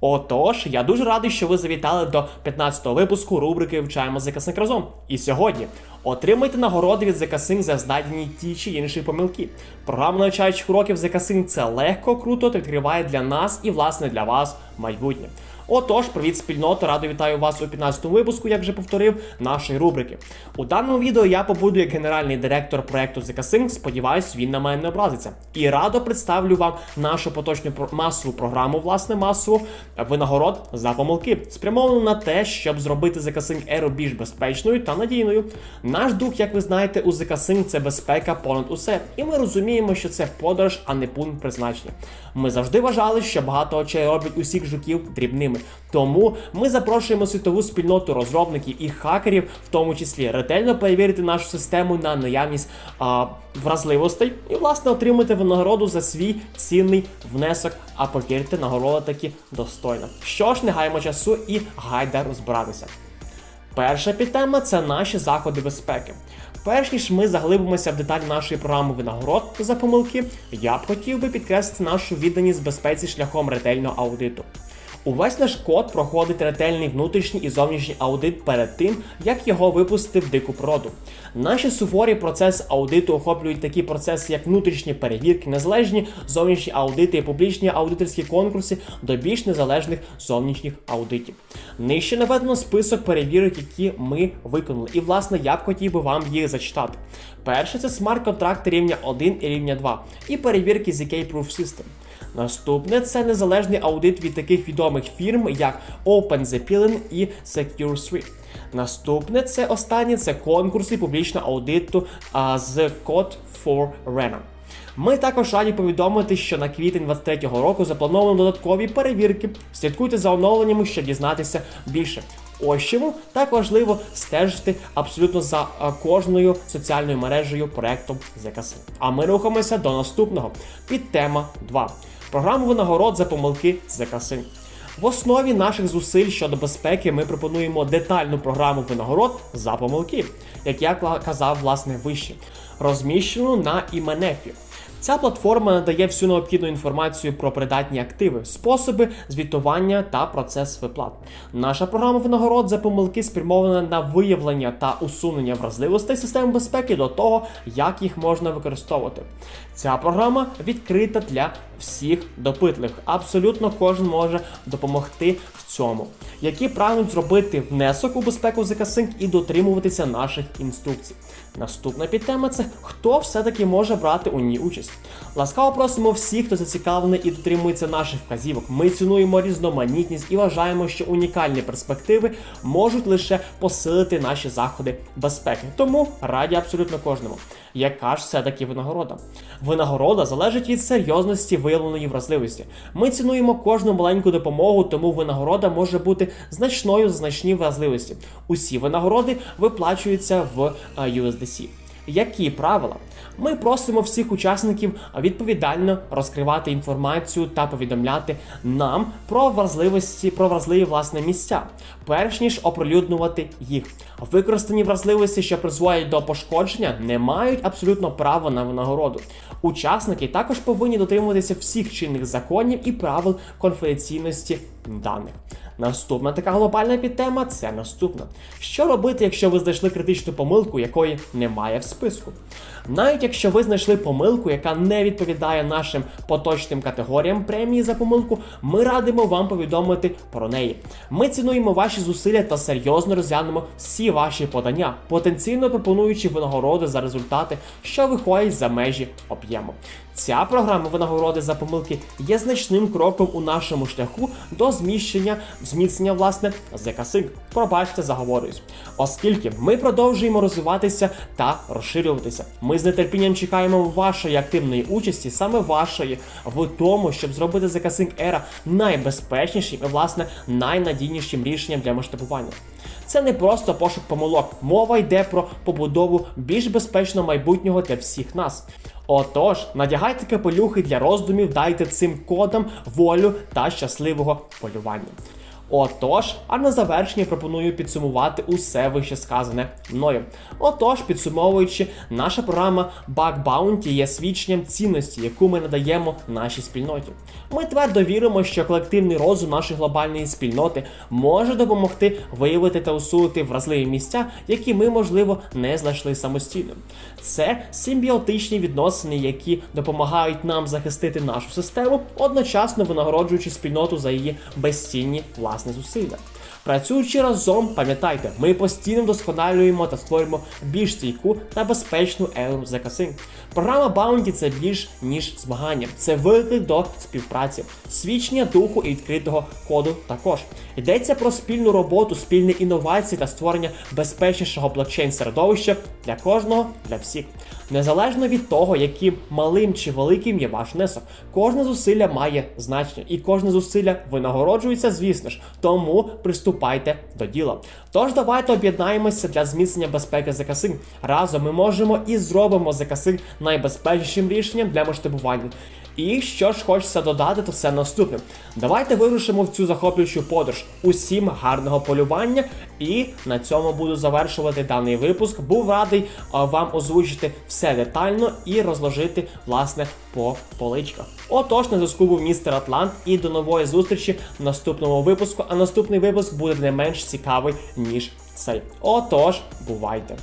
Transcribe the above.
Отож, я дуже радий, що ви завітали до 15-го випуску рубрики Вчаємо закасник разом. І сьогодні отримайте нагороди від ZK за знайдені ті чи інші помилки. Програма навчаючих уроків Sync – це легко, круто та відкриває для нас і власне для вас майбутнє. Отож, привіт, спільнота! Радо вітаю вас у 15-му випуску, як вже повторив, нашої рубрики. У даному відео я побуду як генеральний директор проекту ZK Сподіваюсь, він на мене не образиться. І радо представлю вам нашу поточну масову програму, власне, масову винагород за помилки, спрямовану на те, щоб зробити ZK еру більш безпечною та надійною. Наш дух, як ви знаєте, у ZK це безпека понад усе. І ми розуміємо, що це подорож, а не пункт призначення. Ми завжди вважали, що багато очей роблять усіх жуків дрібними. Тому ми запрошуємо світову спільноту розробників і хакерів, в тому числі ретельно перевірити нашу систему на наявність а, вразливостей і, власне, отримати винагороду за свій цінний внесок. А повірте, нагорода таки достойна. Що ж, не гаємо часу і гайда розбиратися. Перша підтема це наші заходи безпеки. Перш ніж ми заглибимося в деталі нашої програми винагород за помилки, я б хотів би підкреслити нашу відданість безпеці шляхом ретельного аудиту. Увесь наш код проходить ретельний внутрішній і зовнішній аудит перед тим, як його випустити в дику природу. Наші суворі процеси аудиту охоплюють такі процеси, як внутрішні перевірки, незалежні зовнішні аудити і публічні аудиторські конкурси до більш незалежних зовнішніх аудитів. Нижче наведено список перевірок, які ми виконали, і власне я б хотів би вам їх зачитати. Перше це смарт-контракти рівня 1 і рівня 2 і перевірки UK Proof System. Наступне це незалежний аудит від таких відомих фірм, як OpenZeppelin і SecureSwift. Наступне це останнє це конкурси публічного аудиту а, з Code for Rena. Ми також раді повідомити, що на квітень 23-го року заплановано додаткові перевірки. Слідкуйте за оновленнями, щоб дізнатися більше. Ось чому так важливо стежити абсолютно за кожною соціальною мережею проектом ZKS. А ми рухаємося до наступного. Підтема 2. Програму винагород за помилки ZKS. В основі наших зусиль щодо безпеки ми пропонуємо детальну програму винагород за помилки, як я казав власне вище, розміщену на іменефі. Ця платформа надає всю необхідну інформацію про придатні активи, способи звітування та процес виплат. Наша програма винагород за помилки спрямована на виявлення та усунення вразливостей системи безпеки до того, як їх можна використовувати. Ця програма відкрита для всіх допитливих. Абсолютно кожен може допомогти в цьому, які прагнуть зробити внесок у безпеку ZK і дотримуватися наших інструкцій. Наступна підтема це хто все-таки може брати у ній участь. Ласкаво просимо всіх, хто зацікавлений і дотримується наших вказівок. Ми цінуємо різноманітність і вважаємо, що унікальні перспективи можуть лише посилити наші заходи безпеки. Тому раді абсолютно кожному. Яка ж все-таки винагорода? Винагорода залежить від серйозності виявленої вразливості. Ми цінуємо кожну маленьку допомогу, тому винагорода може бути значною за значні вразливості. Усі винагороди виплачуються в е, USDC. Які правила? Ми просимо всіх учасників відповідально розкривати інформацію та повідомляти нам про вразливості, про вразливі власне місця, перш ніж оприлюднювати їх. Використані вразливості, що призводять до пошкодження, не мають абсолютно права на винагороду. Учасники також повинні дотримуватися всіх чинних законів і правил конфіденційності даних. Наступна така глобальна підтема це наступна. Що робити, якщо ви знайшли критичну помилку, якої немає в списку? Навіть якщо ви знайшли помилку, яка не відповідає нашим поточним категоріям премії за помилку, ми радимо вам повідомити про неї. Ми цінуємо ваші зусилля та серйозно розглянемо всі ваші подання, потенційно пропонуючи винагороди за результати, що виходять за межі об'єму. Ця програма винагороди за помилки є значним кроком у нашому шляху до зміщення, зміцнення власне ZK-Sync. Пробачте, заговорюсь. Оскільки ми продовжуємо розвиватися та розширюватися. Ми з нетерпінням чекаємо вашої активної участі, саме вашої, в тому, щоб зробити ZK-Sync Era найбезпечнішим і, власне, найнадійнішим рішенням для масштабування. Це не просто пошук помилок. Мова йде про побудову більш безпечного майбутнього для всіх нас. Отож, надягайте капелюхи для роздумів, дайте цим кодам волю та щасливого полювання. Отож, а на завершення пропоную підсумувати усе вище сказане мною. Отож, підсумовуючи, наша програма Bug Bounty є свідченням цінності, яку ми надаємо нашій спільноті. Ми твердо віримо, що колективний розум нашої глобальної спільноти може допомогти виявити та усунути вразливі місця, які ми, можливо, не знайшли самостійно. Це симбіотичні відносини, які допомагають нам захистити нашу систему, одночасно винагороджуючи спільноту за її безцінні власні зусилля. Працюючи разом, пам'ятайте, ми постійно вдосконалюємо та створюємо більш стійку та безпечну еру ZK Програма Bounty – це більш ніж змагання, це виклик до співпраці, свідчення духу і відкритого коду. Також йдеться про спільну роботу, спільні інновації та створення безпечнішого блокчейн середовища для кожного, для всіх. Незалежно від того, яким малим чи великим є ваш внесок, кожне зусилля має значення, і кожне зусилля винагороджується, звісно ж. Тому приступайте до діла. Тож давайте об'єднаємося для зміцнення безпеки ЗКС. Разом ми можемо і зробимо ЗКС найбезпечнішим рішенням для масштабування. І що ж хочеться додати, то це наступне. Давайте вирушимо в цю захоплюючу подорож. Усім гарного полювання. І на цьому буду завершувати даний випуск. Був радий вам озвучити все детально і розложити власне по поличках. Отож, на зв'язку був містер Атлант, і до нової зустрічі в наступному випуску. А наступний випуск буде не менш цікавий ніж цей. Отож, бувайте!